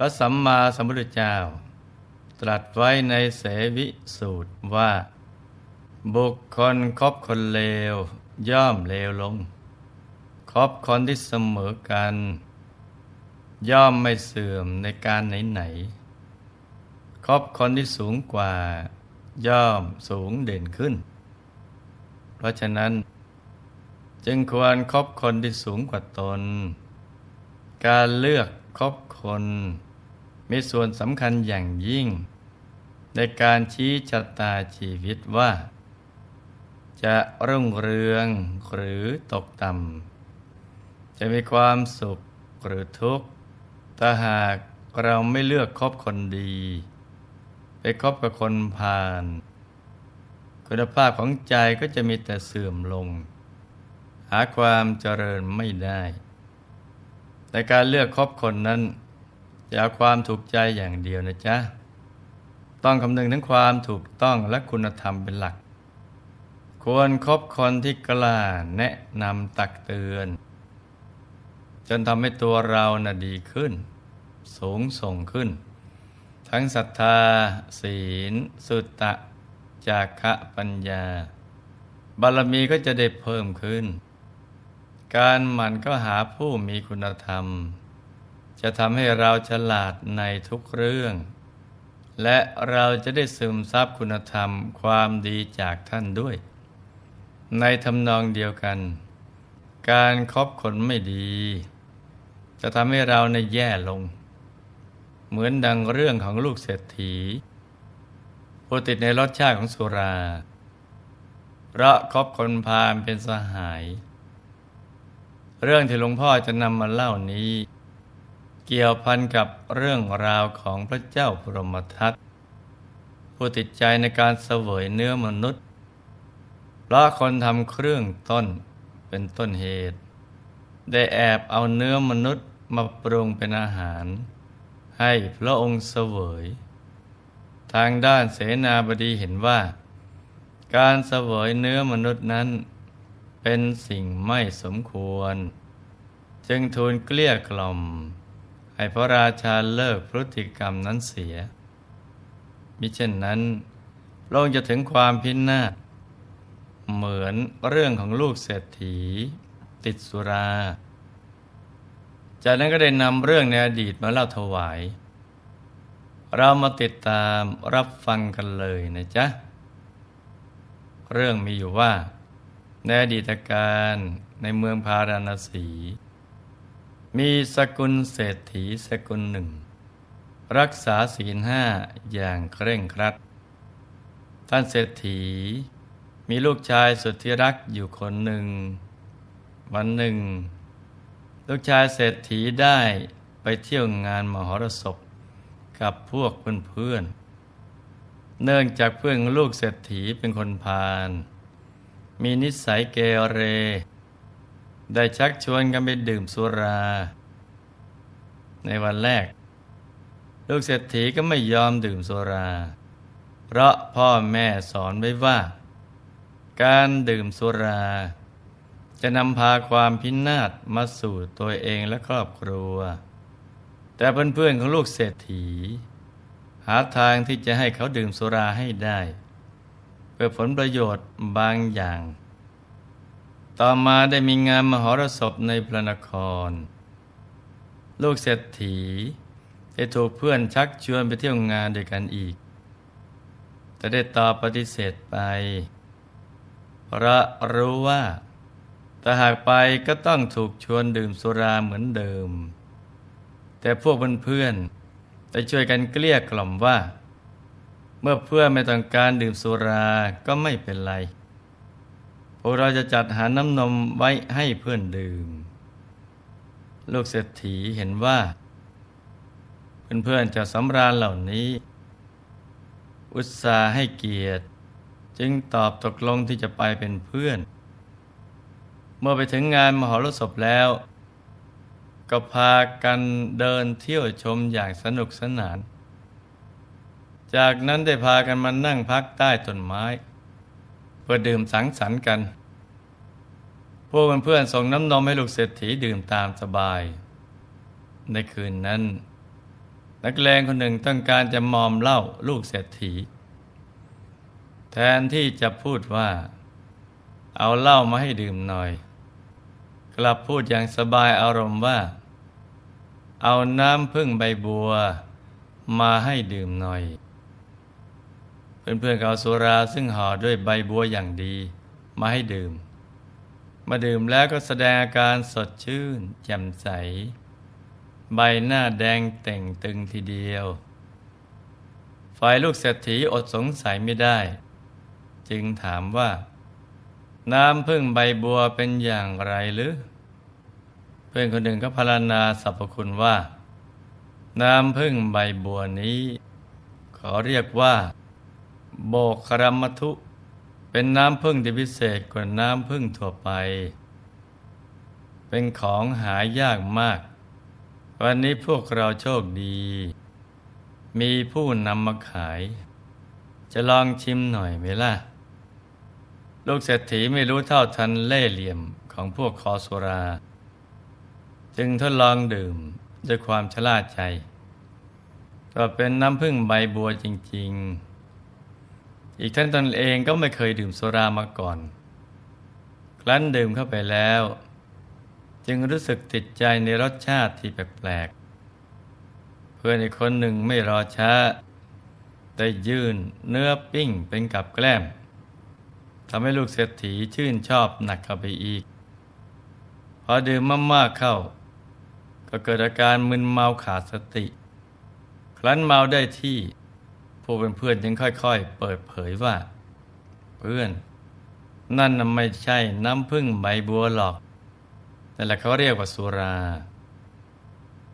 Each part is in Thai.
พระสัมมาสัมพุทธเจ้า ตรัสไว้ในเสวิสูตรว่า บุคคลคบคนเลว ย่อมเลวลง คบคนที่เสมอกัน ย่อมไม่เสื่อมในการไหนๆคบคนที่สูงกว่า ย่อมสูงเด่นขึ้น เพราะฉะนั้น จึงควรครบคนที่สูงกว่าตน การเลือกคบคน มีส่วนสำคัญอย่างยิ่ง ในการชี้ชะตาชีวิตว่า จะรุ่งเรืองหรือตกต่ำจะมีความสุขหรือทุกข์ถ้าหากเราไม่เลือกคบคนดี ไปคบกับคนพาลคุณภาพของใจก็จะมีแต่เสื่อมลง หาความเจริญไม่ได้ แต่การเลือกคบคนนั้น จะเอาความถูกใจอย่างเดียวนะจ๊ะ ต้องคำนึงถึงความถูกต้องและคุณธรรมเป็นหลัก ควรครบคนที่กล้าแนะนำตักเตือน จนทำให้ตัวเราน่ะดีขึ้น สูงส่งขึ้น ทั้งศรัทธา ศีล สุตตะ จากะปัญญา บารมีก็จะได้เพิ่มขึ้น การหมั่นก็หาผู้มีคุณธรรม จะทำให้เราฉลาดในทุกเรื่อง และเราจะได้ซึมซับคุณธรรมความดีจากท่านด้วย ในทำนองเดียวกัน การครบคนไม่ดี จะทำให้เราในแย่ลง เหมือนดังเรื่องของลูกเศรษฐีผู้ติดในรสชาติของสุราเพราะคบคนพาลเป็นสหาย เรื่องที่หลวงพ่อจะนำมาเล่านี้ เกี่ยวพันกับเรื่องราวของพระเจ้าพรหมทัตผู้ติดใจในการเสวยเนื้อมนุษย์เพราะคนทำเครื่องต้นเป็นต้นเหตุ ได้แอบเอาเนื้อมนุษย์มาปรุงเป็นอาหาร ให้พระองค์เสวย ทางด้านเสนาบดีเห็นว่า การเสวยเนื้อมนุษย์นั้น เป็นสิ่งไม่สมควร จึงทูลเกลี้ยกล่อม ให้พระราชาเลิกพฤติกรรมนั้นเสีย มิเช่นนั้นพระองค์จะถึงความพินาศเหมือนเรื่องของลูกเศรษฐี ติดสุรา จากนั้นก็ได้นำเรื่องในอดีตมาเล่าถวาย เรามาติดตามรับฟังกันเลยนะจ๊ะ เรื่องมีอยู่ว่า ในอดีตการในเมืองพาราณสี มีสกุลเศรษฐีสกุลหนึ่ง รักษาศีลห้าอย่างเคร่งครัด ท่านเศรษฐี มีลูกชายสุดที่รักอยู่คนหนึ่ง วันหนึ่ง ลูกชายเศรษฐีได้ไปเที่ยวงานมหรสพกับพวกเพื่อนๆ เนื่องจากเพื่อนลูกเศรษฐีเป็นคนพาลมีนิสัยเกเร ได้ชักชวนกันไปดื่มสุรา ในวันแรก ลูกเศรษฐีก็ไม่ยอมดื่มสุรา เพราะพ่อแม่สอนไว้ว่า การดื่มสุรา จะนำพาความพินาศมาสู่ตัวเองและครอบครัว แต่เพื่อนๆของลูกเศรษฐี หาทางที่จะให้เขาดื่มสุราให้ได้ เพื่อผลประโยชน์บางอย่าง ต่อมาได้มีงานมหรสพในพระนคร ลูกเศรษฐีได้ถูกเพื่อนชักชวนไปเที่ยวงานด้วยกันอีก แต่ได้ตอบปฏิเสธไปเพราะรู้ว่าถ้าหากไปก็ต้องถูกชวนดื่มสุราเหมือนเดิม แต่พวกเพื่อนๆได้ช่วยกันเกลี้ยกล่อมว่า เมื่อเพื่อนไม่ต้องการดื่มสุราก็ไม่เป็นไร วกเราจะจัดหาน้ำนมไว้ให้เพื่อนดื่ม ลูกเศรษฐีเห็นว่า เพื่อนๆจะสำราญเหล่านี้ อุตส่าห์ให้เกียรติ จึงตอบตกลงที่จะไปเป็นเพื่อน เมื่อไปถึงงานมหรสพแล้ว ก็พากันเดินเที่ยวชมอย่างสนุกสนาน จากนั้นได้พากันมานั่งพักใต้ต้นไม้เพื่อดื่มสังสรรค์กัน พวกเพื่อนๆส่งน้ำนมให้ลูกเศรษฐีดื่มตามสบาย ในคืนนั้น นักเลงคนหนึ่งต้องการจะมอมเหล้าลูกเศรษฐี แทนที่จะพูดว่า เอาเหล้ามาให้ดื่มหน่อย กลับพูดอย่างสบายอารมณ์ว่า เอาน้ำพึ่งใบบัว มาให้ดื่มหน่อย เพื่อนๆก็เอาสุราซึ่งห่อด้วยใบบัวอย่างดี มาให้ดื่ม มาดื่มแล้วก็แสดงอาการสดชื่น แจ่มใส ใบหน้าแดงเต่งตึงทีเดียวฝ่ายลูกเศรษฐีอดสงสัยไม่ได้ จึงถามว่า น้ำพึ่งใบบัวเป็นอย่างไรหรือเพื่อนคนหนึ่งก็พรรณนาสรรพคุณว่า น้ำพึ่งใบบัวนี้ ขอเรียกว่า โบกครัมมทุ เป็นน้ำพึ่งที่พิเศษกว่าน้ำพึ่งทั่วไป เป็นของหายากมาก วันนี้พวกเราโชคดี มีผู้นำมาขาย จะลองชิมหน่อยไหมล่ะ ลูกเศรษฐีไม่รู้เท่าทันเล่เหลี่ยมของพวกคอสุรา จึงทดลองดื่มด้วยความชลาดใจก็เป็นน้ำพึ่งใบบัวจริง ๆ อีกท่านตนเองก็ไม่เคยดื่มสุรามาก่อน ครั้นดื่มเข้าไปแล้ว จึงรู้สึกติดใจในรสชาติที่แปลกๆ เพื่อนอีกคนหนึ่งไม่รอช้า ได้ยื่นเนื้อปิ้งเป็นกับแกล้มทำให้ลูกเศรษฐีชื่นชอบหนักเข้าไปอีก พอดื่มมากๆเข้า ก็เกิดอาการมึนเมาขาดสติ ครั้นเมาได้ที่ ผู้เป็นเพื่อนจึงค่อยๆ เปิดเผยว่า เพื่อน นั่นไม่ใช่น้ำพึ่งใบบัวหรอกนั่นแหละเขาเรียกว่าสุรา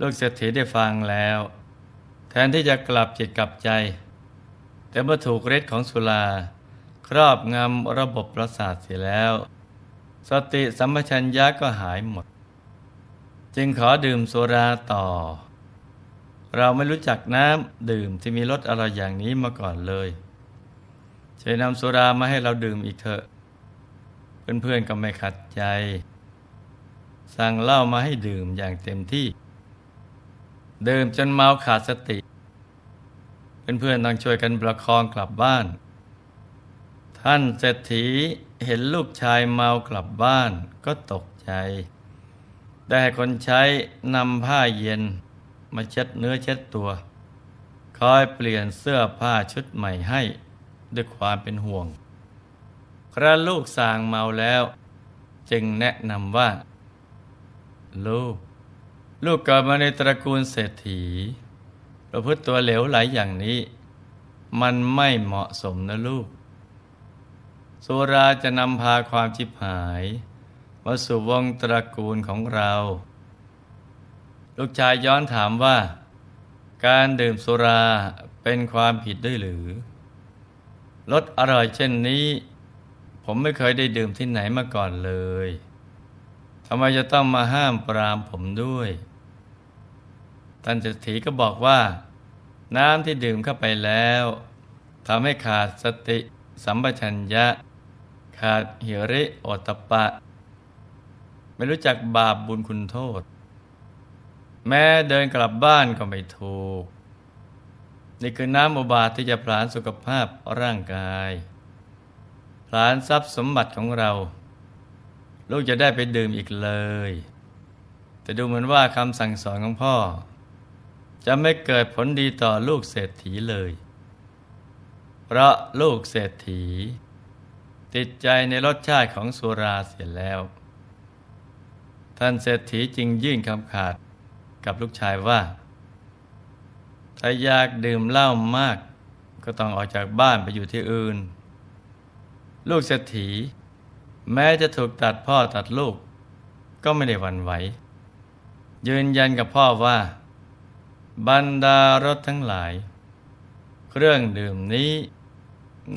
ลูกเศรษฐีได้ฟังแล้ว แทนที่จะกลับจิตกลับใจ แต่เมื่อถูกฤทธิ์ของสุรา ครอบงำระบบประสาทเสียแล้ว สติสัมปชัญญะก็หายหมด จึงขอดื่มสุราต่อ เราไม่รู้จักน้ำดื่มที่มีรสอร่อยอย่างนี้มาก่อนเลยช่วยนำสุรามาให้เราดื่มอีกเถอะ เพื่อนๆก็ไม่ขัดใจ สั่งเหล้ามาให้ดื่มอย่างเต็มที่ ดื่มจนเมาขาดสติ เพื่อนๆต้องช่วยกันประคองกลับบ้าน ท่านเศรษฐีเห็นลูกชายเมากลับบ้านก็ตกใจ ได้คนใช้นำผ้าเย็น มาเช็ดเนื้อเช็ดตัว คอยเปลี่ยนเสื้อผ้าชุดใหม่ให้ด้วยความเป็นห่วง คราลูกสางเมาแล้ว จึงแนะนำว่า ลูก ลูกเกิดมาในตระกูลเศรษฐีประพฤติตัวเหลวไหลอย่างนี้ มันไม่เหมาะสมนะลูก สุราจะนำพาความชิบหาย มาสู่วงตระกูลของเรา ลูกชายย้อนถามว่า การดื่มสุราเป็นความผิดด้วยหรือรสอร่อยเช่นนี้ ผมไม่เคยได้ดื่มที่ไหนมาก่อนเลยทำไมจะต้องมาห้ามปรามผมด้วยท่านเศรษฐีก็บอกว่า น้ำที่ดื่มเข้าไปแล้วทำให้ขาดสติสัมปชัญญะ ขาดหิริโอตตปะ ไม่รู้จักบาปบุญคุณโทษ แม้เดินกลับบ้านก็ไม่ถูก นี่คือน้ำอุบาทที่จะผลาญสุขภาพร่างกายผลาญทรัพย์สมบัติของเรา ลูกจะได้ไปดื่มอีกเลย แต่ดูเหมือนว่าคำสั่งสอนของพ่อ จะไม่เกิดผลดีต่อลูกเศรษฐีเลย เพราะลูกเศรษฐี ติดใจในรสชาติของสุราเสียแล้ว ท่านเศรษฐีจึงยื่นคำขาด กับลูกชายว่า ถ้าอยากดื่มเหล้ามาก ก็ต้องออกจากบ้านไปอยู่ที่อื่น ลูกเศรษฐี แม้จะถูกตัดพ่อตัดลูก ก็ไม่ได้หวั่นไหว ยืนยันกับพ่อว่า บรรดารถทั้งหลาย เครื่องดื่มนี้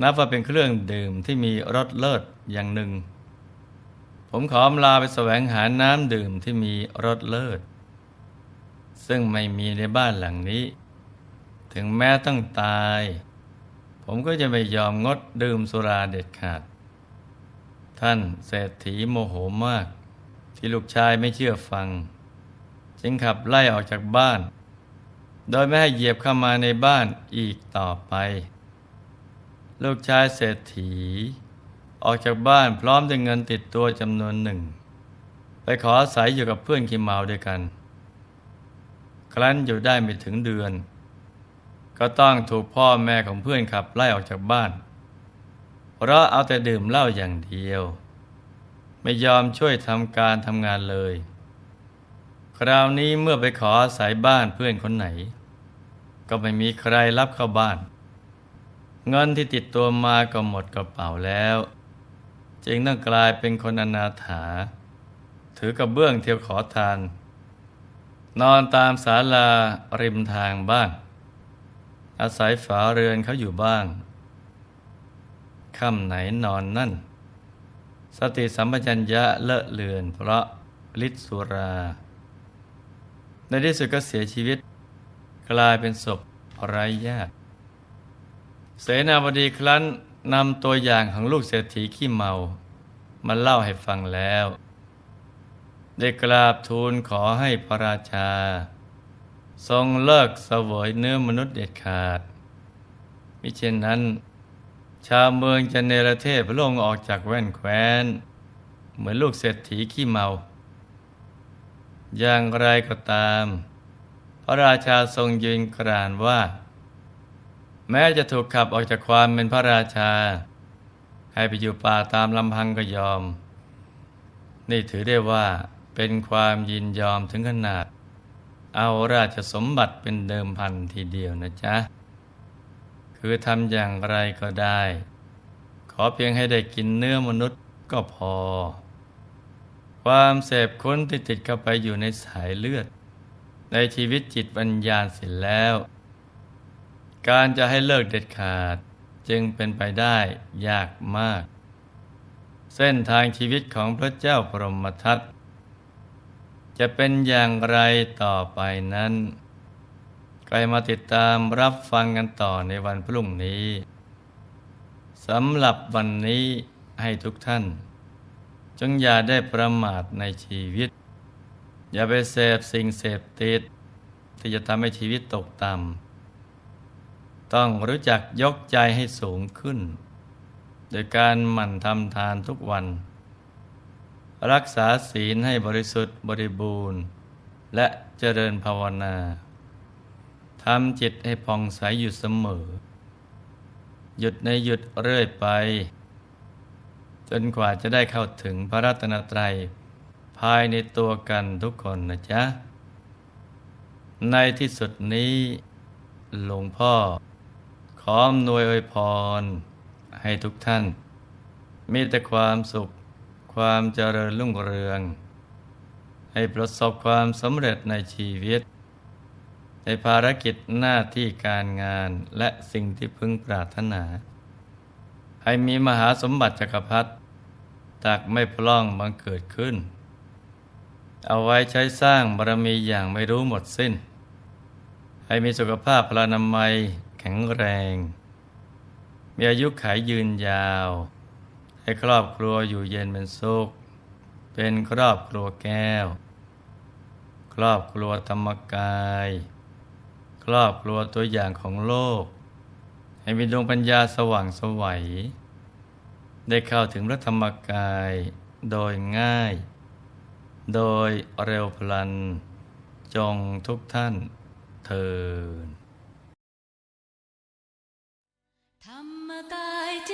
นับว่าเป็นเครื่องดื่มที่มีรสเลิศอย่างหนึ่ง ผมขอมลาไปแสวงหาน้ำดื่มที่มีรสเลิศ ซึ่งไม่มีในบ้านหลังนี้ ถึงแม้ต้องตาย ผมก็จะไม่ยอมงดดื่มสุราเด็ดขาด ท่านเศรษฐีโมโหมาก ที่ลูกชายไม่เชื่อฟัง จึงขับไล่ออกจากบ้าน โดยไม่ให้เหยียบเข้ามาในบ้านอีกต่อไป ลูกชายเศรษฐี ออกจากบ้านพร้อมด้วยเงินติดตัวจำนวนหนึ่ง ไปขออาศัยอยู่กับเพื่อนขี้เมาด้วยกัน ครั้นอยู่ได้ไม่ถึงเดือน ก็ต้องถูกพ่อแม่ของเพื่อนขับไล่ออกจากบ้าน เพราะเอาแต่ดื่มเหล้าอย่างเดียว ไม่ยอมช่วยทำการทำงานเลย คราวนี้เมื่อไปขออาศัยบ้านเพื่อนคนไหน ก็ไม่มีใครรับเข้าบ้าน เงินที่ติดตัวมาก็หมดกระเป๋าแล้ว จึงต้องกลายเป็นคนอนาถา ถือกระเบื้องเที่ยวขอทาน นอนตามศาลาริมทางบ้าง อาศัยฝาเรือนเขาอยู่บ้างค่ำไหนนอนนั่น สติสัมปชัญญะเลอะเลือน เพราะฤทธิสุรา ในที่สุดก็เสียชีวิต กลายเป็นศพไร้ญาติเสนาบดีครั้นนำตัวอย่างของลูกเศรษฐีขี้เมา มาเล่าให้ฟังแล้ว ได้กราบทูลขอให้พระราชา ทรงเลิกเสวยเนื้อมนุษย์เด็ดขาด มิเช่นนั้น ชาวเมืองจะเนรเทศพระองค์ออกจากแว่นแคว้น เหมือนลูกเศรษฐีขี้เมา อย่างไรก็ตาม พระราชาทรงยืนกรานว่า แม้จะถูกขับออกจากความเป็นพระราชา ให้ไปอยู่ป่าตามลำพังก็ยอม นี่ถือได้ว่า เป็นความยินยอมถึงขนาด เอาราชสมบัติเป็นเดิมพันทีเดียวนะจ๊ะ คือทำอย่างไรก็ได้ ขอเพียงให้ได้กินเนื้อมนุษย์ก็พอ ความเสพค้นที่ติดเข้าไปอยู่ในสายเลือด ในชีวิตจิตวิญญาณเสร็จแล้ว การจะให้เลิกเด็ดขาดจึงเป็นไปได้ยากมาก เส้นทางชีวิตของพระเจ้าพรหมทัต จะเป็นอย่างไรต่อไปนั้นใครมาติดตามรับฟังกันต่อในวันพรุ่งนี้สำหรับวันนี้ให้ทุกท่าน จงอย่าได้ประมาทในชีวิต อย่าไปเสพสิ่งเสพติด ที่จะทำให้ชีวิตตกต่ำต้องรู้จักยกใจให้สูงขึ้น โดยการหมั่นทำทานทุกวัน รักษาศีลให้บริสุทธิ์บริบูรณ์ และเจริญภาวนาทำจิตให้ผ่องใสอยู่เสมอ หยุดในหยุดเรื่อยไป จนกว่าจะได้เข้าถึงพระรัตนตรัย ภายในตัวกันทุกคนนะจ๊ะ ในที่สุดนี้หลวงพ่อ ขออำนวยอวยพร ให้ทุกท่าน มีแต่ความสุข ความเจริญรุ่งเรือง ให้ประสบความสำเร็จในชีวิต ในภารกิจหน้าที่การงานและสิ่งที่พึงปรารถนา ให้มีมหาสมบัติจักรพรรดิตักไม่พล่องบังเกิดขึ้น เอาไว้ใช้สร้างบารมีอย่างไม่รู้หมดสิ้น ให้มีสุขภาพพลานามัยแข็งแรง มีอายุขายยืนยาว ให้ครอบครัวอยู่เย็นเป็นสุข เป็นครอบครัวแก้ว ครอบครัวธรรมกาย ครอบครัวตัวอย่างของโลก ให้มีดวงปัญญาสว่างสวัย ได้เข้าถึงพระธรรมกายโดยง่าย โดยเร็วพลัน จงทุกท่านเทินธรรมกายเจ